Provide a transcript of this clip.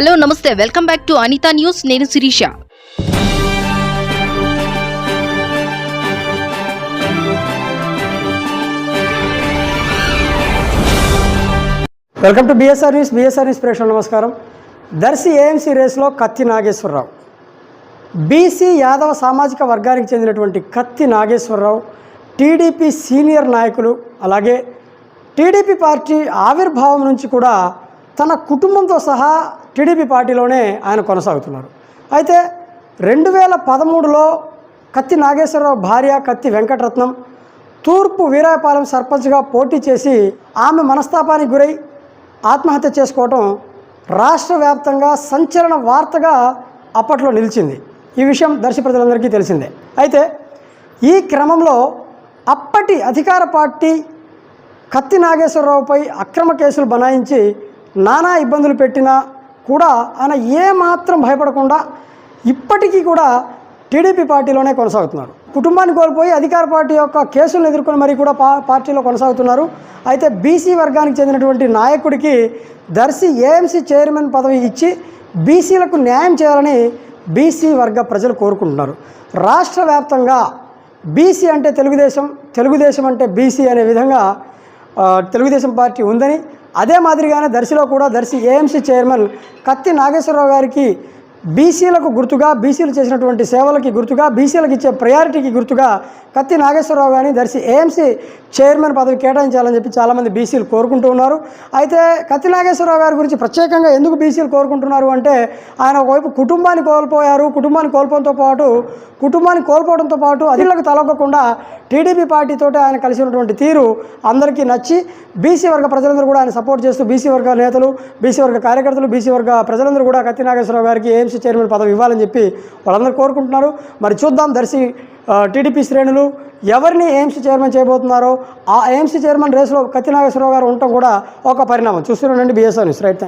Hello నమస్తే. Welcome back to Anitha news. నేను Sirisha. Welcome to BSR news BSR news ప్రేక్షకులు నమస్కారం. Darsi AMC రేసులో కత్తి నాగేశ్వరరావు. బీసీ యాదవ సామాజిక వర్గానికి చెందినటువంటి కత్తి నాగేశ్వరరావు టీడీపీ సీనియర్ నాయకులు అలాగే టీడీపీ పార్టీ ఆవిర్భావం నుంచి కూడా తన కుటుంబంతో సహా టీడీపీ పార్టీలోనే ఆయన కొనసాగుతున్నారు. అయితే రెండు వేల పదమూడులో కత్తి నాగేశ్వరరావు భార్య కత్తి వెంకటరత్నం తూర్పు వీరాయపాలెం సర్పంచ్గా పోటీ చేసి ఆమె మనస్తాపానికి గురై ఆత్మహత్య చేసుకోవటం రాష్ట్ర వ్యాప్తంగా సంచలన వార్తగా అప్పట్లో నిలిచింది. ఈ విషయం దర్శి ప్రజలందరికీ తెలిసిందే. అయితే ఈ క్రమంలో అప్పటి అధికార పార్టీ కత్తి నాగేశ్వరరావుపై అక్రమ కేసులు బనాయించి నానా ఇబ్బందులు పెట్టినా కూడా ఆయన ఏమాత్రం భయపడకుండా ఇప్పటికీ కూడా టీడీపీ పార్టీలోనే కొనసాగుతున్నారు. కుటుంబాన్ని కోల్పోయి అధికార పార్టీ యొక్క కేసులను ఎదుర్కొని మరీ కూడా పా పార్టీలో కొనసాగుతున్నారు. అయితే బీసీ వర్గానికి చెందినటువంటి నాయకుడికి దర్శి ఏఎంసీ చైర్మన్ పదవి ఇచ్చి బీసీలకు న్యాయం చేయాలని బీసీ వర్గ ప్రజలు కోరుకుంటున్నారు. రాష్ట్ర వ్యాప్తంగా బీసీ అంటే తెలుగుదేశం తెలుగుదేశం అంటే బీసీ అనే విధంగా తెలుగుదేశం పార్టీ ఉందని అదే మాదిరిగానే దర్శిలో కూడా దర్శి ఏఎంసీ చైర్మన్ కత్తి నాగేశ్వరరావు గారికి బీసీలకు గుర్తుగా బీసీలు చేసినటువంటి సేవలకి గుర్తుగా బీసీలకు ఇచ్చే ప్రయారిటీకి గుర్తుగా కత్తి నాగేశ్వరరావు గారిని దర్శి ఏఎంసీ చైర్మన్ పదవి కేటాయించాలని చెప్పి చాలామంది బీసీలు కోరుకుంటూ ఉన్నారు. అయితే కత్తి నాగేశ్వరరావు గారి గురించి ప్రత్యేకంగా ఎందుకు బీసీలు కోరుకుంటున్నారు అంటే ఆయన ఒకవైపు కుటుంబాన్ని కోల్పోయారు కుటుంబాన్ని కోల్పోవడంతో పాటు కుటుంబాన్ని కోల్పోవడంతో పాటు అధిలకు తలొక్కకుండా టీడీపీ పార్టీతో ఆయన కలిసి ఉన్నటువంటి తీరు అందరికీ నచ్చి బీసీ వర్గ ప్రజలందరూ కూడా ఆయన సపోర్ట్ చేస్తూ బీసీ వర్గ నేతలు బీసీ వర్గ కార్యకర్తలు బీసీ వర్గ ప్రజలందరూ కూడా కత్తి నాగేశ్వరరావు గారికి ఏఎంసీ చైర్మన్ పదవి ఇవ్వాలని చెప్పి వాళ్ళందరూ కోరుకుంటున్నారు. మరి చూద్దాం దర్శి టీడీపీ శ్రేణులు ఎవరిని ఏఎంసీ చైర్మన్ చేయబోతున్నారో ఆ ఏఎంసీ చైర్మన్ రేసులో కత్తినాగేశ్వరరావు గారు ఉండటం కూడా ఒక పరిణామం. చూస్తున్నానండి బీఎస్ఆర్ న్యూస్. Right thank